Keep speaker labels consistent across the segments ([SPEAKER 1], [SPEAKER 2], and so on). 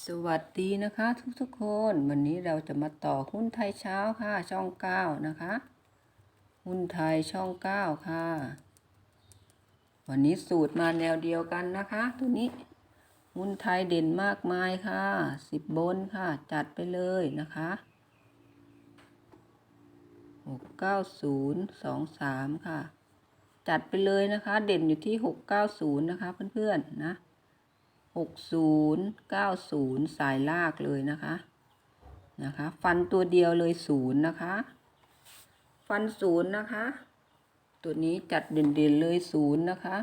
[SPEAKER 1] สวัสดีนะคะทุกๆคน วันนี้เราจะมาต่อหุ้นไทยเช้าค่ะช่องเก้านะคะ หุ้นไทยช่องเก้าค่ะ วันนี้สูตรมาแนวเดียวกันนะคะ ตัวนี้ หุ้นไทยเด่นมากมายค่ะสิบบนค่ะ จัดไปเลยนะคะหกเก้าศูนย์สองสามค่ะ จัดไปเลยนะคะ เด่นอยู่ที่หกเก้าศูนย์นะคะเพื่อนๆนะ หกศูนย์เก้าศูนย์สายลากเลยนะคะ นะคะ ฟันตัวเดียวเลยศูนย์นะคะ ฟันศูนย์นะคะ ตัวนี้จัดเด่นๆเลยศูนย์นะคะ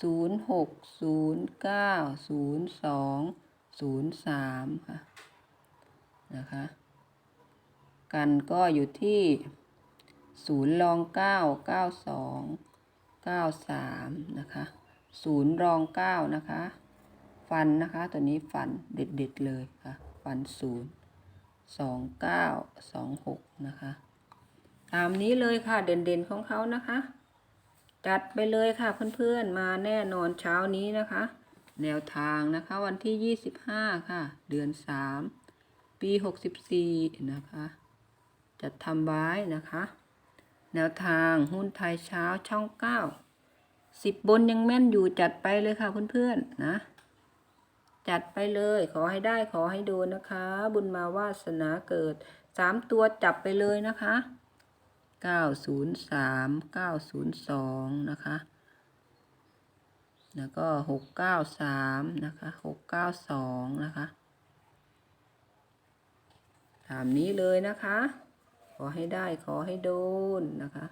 [SPEAKER 1] ศูนย์หกศูนย์เก้าศูนย์สองศูนย์สามค่ะ นะคะ กันก็อยู่ที่ศูนย์รองเก้าเก้าสองเก้าสามนะคะศูนย์รองเก้านะคะ ฟันนะคะ ตัวนี้ฟันเด็ดๆเลยค่ะ ฟันศูนย์สองเก้าสองหกนะคะ ตามนี้เลยค่ะเด่นๆของเขานะคะ จัดไปเลยค่ะเพื่อนๆมาแน่นอนเช้านี้นะคะ แนวทางนะคะวันที่25ค่ะ เดือน3ปี64นะคะ จัดทำไว้นะคะ แนวทางหุ้นไทยเช้าช่อง9 10บนยังแม่นอยู่จัดไปเลยค่ะเพื่อนๆนะ จัดไปเลยขอให้ได้ขอให้โดนนะคะ บุญมาวาสนาเกิด3ตัวจับไปเลยนะคะ903 902นะคะแล้วก็693นะคะ692นะคะตามนี้เลยนะคะ ขอให้ได้ขอให้โดนนะคะ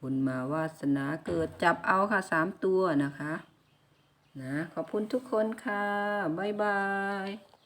[SPEAKER 1] บุญมาวาสนาเกิดจับเอาค่ะ3ตัวนะคะ นะขอบคุณทุกคนค่ะ บ๊ายบาย